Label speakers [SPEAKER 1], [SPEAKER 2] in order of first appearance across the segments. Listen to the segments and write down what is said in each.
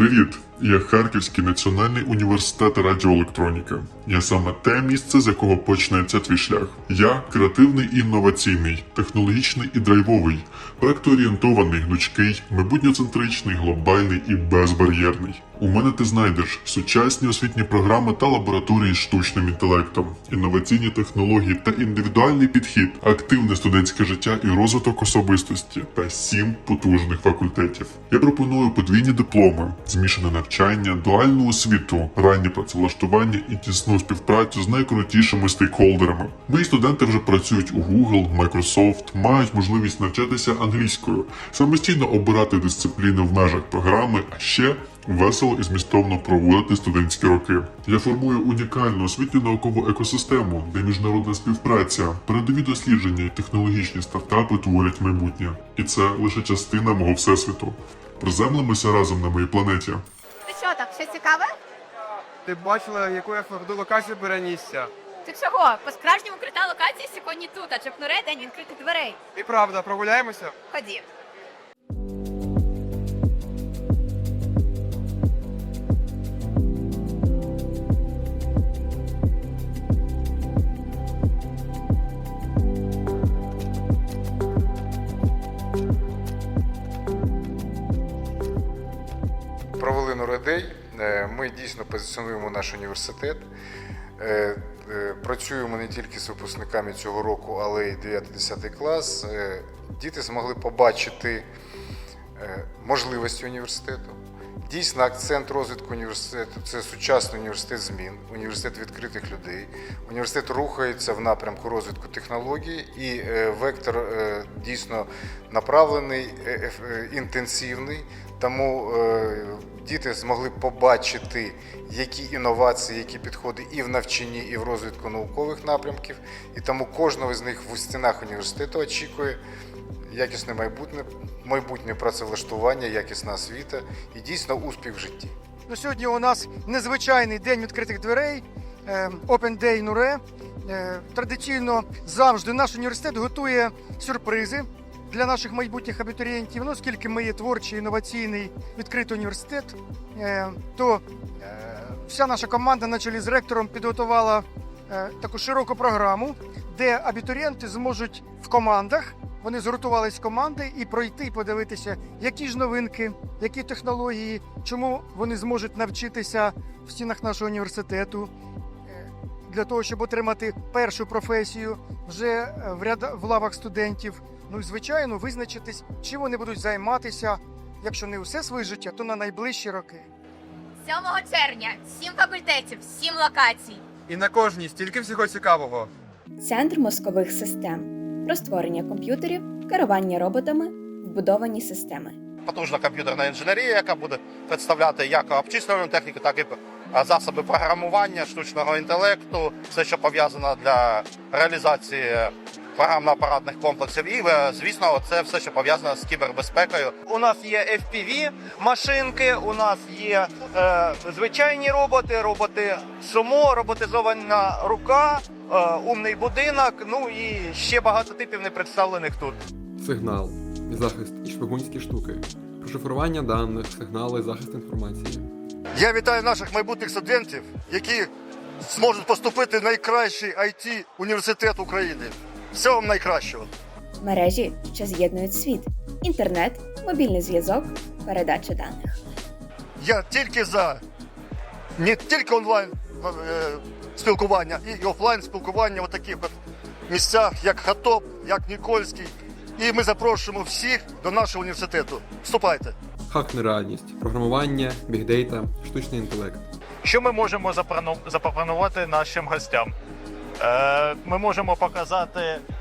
[SPEAKER 1] Привіт! Я Харківський національний університет радіоелектроніки. Я саме те місце, з якого почнеться твій шлях. Я креативний і інноваційний, технологічний і драйвовий, проектоорієнтований, гнучкий, майбутньоцентричний, глобальний і безбар'єрний. У мене ти знайдеш сучасні освітні програми та лабораторії з штучним інтелектом, інноваційні технології та індивідуальний підхід, активне студентське життя і розвиток особистості та сім потужних факультетів. Я пропоную подвійні дипломи, змішане навчання, дуальну освіту, раннє працевлаштування і тісну співпрацю з найкрутішими стейкхолдерами. Мої студенти вже працюють у Google, Microsoft, мають можливість навчатися англійською, самостійно обирати дисципліни в межах програми, а ще весело і змістовно проводити студентські роки. Я формую унікальну освітню наукову екосистему, де міжнародна співпраця, передові дослідження і технологічні стартапи творять майбутнє. І це лише частина мого всесвіту. Приземлимося разом на моїй планеті.
[SPEAKER 2] Ти що так, щось цікаве?
[SPEAKER 3] Ти бачила, яку я тверду локацію перенісся.
[SPEAKER 2] Ти чого? По-справжньому крита локація сьогодні тут, а чепнуре день відкритих дверей.
[SPEAKER 3] І правда, прогуляємося?
[SPEAKER 2] Ході.
[SPEAKER 4] Провели Нуредей. Е, Ми дійсно позиціонуємо наш університет. Е, е, Працюємо не тільки з випускниками цього року, але й 9-10 клас. Діти змогли побачити можливості університету. Дійсно, акцент розвитку університету це сучасний університет змін, університет відкритих людей. Університет рухається в напрямку розвитку технологій, і е, вектор е, дійсно направлений, е, інтенсивний. Тому діти змогли побачити, які інновації, які підходи і в навчанні, і в розвитку наукових напрямків. І тому кожного з них в стінах університету очікує якісне майбутнє, майбутнє працевлаштування, якісна освіта і дійсно успіх в житті.
[SPEAKER 5] Ну, сьогодні у нас незвичайний день відкритих дверей, е, Open Day Нуре. Е, Традиційно завжди наш університет готує сюрпризи для наших майбутніх абітурієнтів. Ну, оскільки ми є творчий, інноваційний відкритий університет, е, то е, вся наша команда на чолі з ректором підготувала таку широку програму, де абітурієнти зможуть в командах. Вони згуртувались команди і пройти і подивитися, які ж новинки, які технології, чому вони зможуть навчитися в стінах нашого університету е, для того, щоб отримати першу професію вже е, в ряд в лавах студентів. Ну і звичайно, визначитись, чим вони будуть займатися, якщо не усе своє життя, то на найближчі роки.
[SPEAKER 2] 7 червня, 7 факультетів, 7 локацій.
[SPEAKER 3] І на кожній стільки всього цікавого.
[SPEAKER 6] Центр мозкових систем про створення комп'ютерів, керування роботами, вбудовані системи.
[SPEAKER 7] потужна комп'ютерна інженерія, яка буде представляти як обчислювальну техніку, так і засоби програмування, штучного інтелекту, все, що пов'язано для реалізації програмно-апаратних комплексів. І, е, звісно, це все, що пов'язано з кібербезпекою.
[SPEAKER 8] У нас є FPV машинки, у нас є е, звичайні роботи, роботи сумо, роботизована рука, е, умний будинок. Ну і ще багато типів не представлених тут.
[SPEAKER 9] Сигнал, захист і шпигунські штуки, прошифрування даних, сигнали, захист інформації.
[SPEAKER 7] Я вітаю наших майбутніх студентів, які зможуть поступити в найкращий it університет України. Всього вам найкращого.
[SPEAKER 6] Мережі, що з'єднують світ, інтернет, мобільний зв'язок, передача даних.
[SPEAKER 7] Я тільки за не тільки онлайн е, спілкування, і офлайн спілкування в таких от місцях, як Хатоп, як Нікольський. І ми запрошуємо всіх до нашого університету. Вступайте!
[SPEAKER 9] Хак нереальність, програмування, бігдейта, штучний інтелект.
[SPEAKER 8] Що ми можемо запропонувати нашим гостям? Е, Ми можемо показати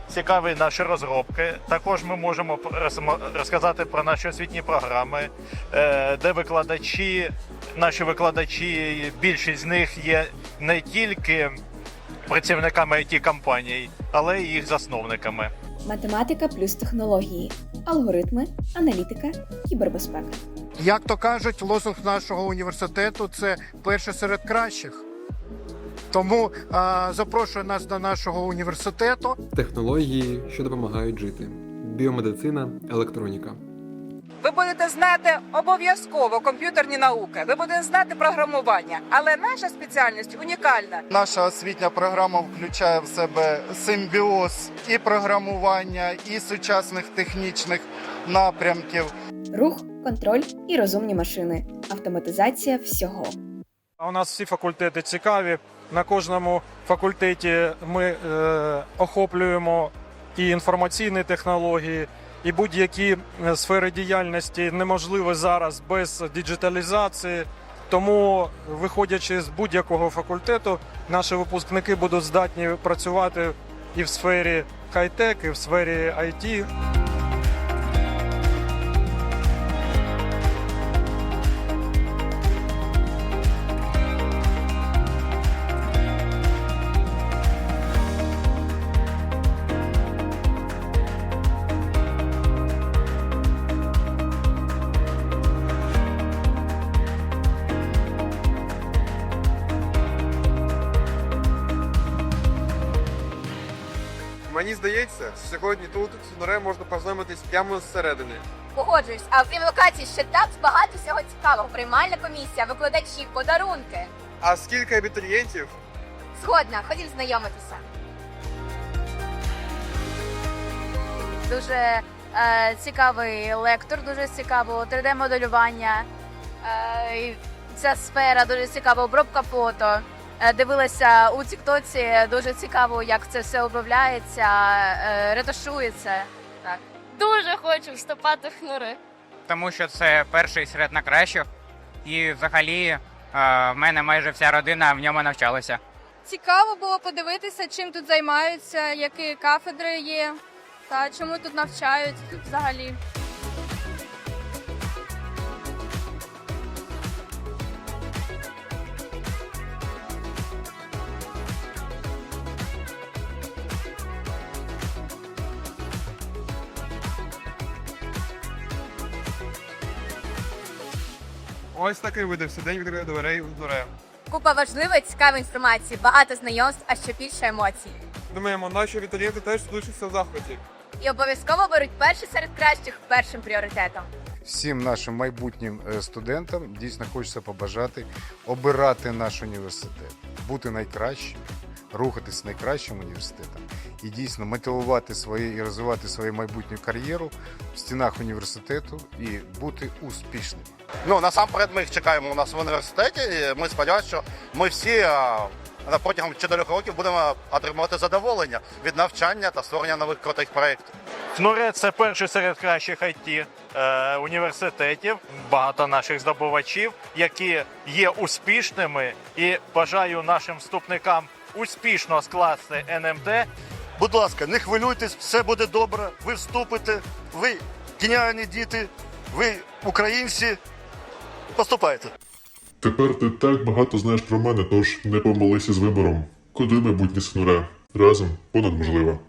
[SPEAKER 8] цікаві наші розробки. Також ми можемо роз- розказати про наші освітні програми, е, де викладачі, наші викладачі, більшість з них є не тільки працівниками it компаній, але й їх засновниками.
[SPEAKER 6] Математика плюс технології, алгоритми, аналітика, кібербезпека.
[SPEAKER 5] Як то кажуть, лозунг нашого університету це перше серед кращих. Тому а, запрошую нас до нашого університету.
[SPEAKER 9] Технології, що допомагають жити. Біомедицина, електроніка.
[SPEAKER 10] Ви будете знати обов'язково комп'ютерні науки, ви будете знати програмування, але наша спеціальність унікальна.
[SPEAKER 11] Наша освітня програма включає в себе симбіоз і програмування, і сучасних технічних напрямків.
[SPEAKER 6] Рух, контроль і розумні машини, автоматизація всього.
[SPEAKER 8] А у нас всі факультети цікаві. На кожному факультеті ми е, охоплюємо і інформаційні технології, і будь-які е, сфери діяльності неможливі зараз без діджиталізації. Тому, виходячи з будь-якого факультету, наші випускники будуть здатні працювати і в сфері хай-тек, і в сфері IT.
[SPEAKER 3] Мені здається, що сьогодні тут з Нуре можна познайомитись прямо зсередини.
[SPEAKER 2] Погоджуюсь, а окрім локації ще так багато всього цікавого. Приймальна комісія, викладачі, подарунки.
[SPEAKER 3] А скільки абітурієнтів?
[SPEAKER 2] Згодна, ходім знайомитися. Дуже е, цікавий лектор, дуже цікаво 3D-моделювання. Е, і ця сфера дуже цікава, обробка фото. Е, дивилася у Тіктоці, дуже цікаво, як це все обробляється, е, ретушується. Так.
[SPEAKER 12] Дуже хочу вступати в хнури.
[SPEAKER 10] Тому що це перший серед найкращих, і взагалі е, в мене майже вся родина в ньому навчалася.
[SPEAKER 12] Цікаво було подивитися, чим тут займаються, які кафедри є, та чому тут навчають взагалі.
[SPEAKER 3] Ось такий видався день відкритих дверей у Нуре.
[SPEAKER 2] Купа важливої, цікавої інформації, багато знайомств, а ще більше емоцій.
[SPEAKER 3] Думаємо, наші віталієнти теж залишаться в захваті.
[SPEAKER 2] І обов'язково беруть перші серед кращих першим пріоритетом.
[SPEAKER 4] Всім нашим майбутнім е, студентам дійсно хочеться побажати обирати наш університет, бути найкращим, рухатись найкращим університетом і дійсно мотивувати своє і розвивати свою майбутню кар'єру в стінах університету і бути успішними.
[SPEAKER 7] Ну насамперед ми їх чекаємо у нас в університеті. І ми сподіваємося, що ми всі а, протягом 4 років будемо отримувати задоволення від навчання та створення нових крутих проєктів.
[SPEAKER 8] ФНУРЕ це перший серед кращих IT е, університетів. Багато наших здобувачів, які є успішними, і бажаю нашим вступникам успішно скласти НМТ.
[SPEAKER 7] Будь ласка, не хвилюйтесь, все буде добре. Ви вступите, ви геніальні діти, ви українці. Поступайте.
[SPEAKER 1] Тепер ти так багато знаєш про мене, тож не помолися з вибором. Куди майбутнє синуре. Разом понад можливо.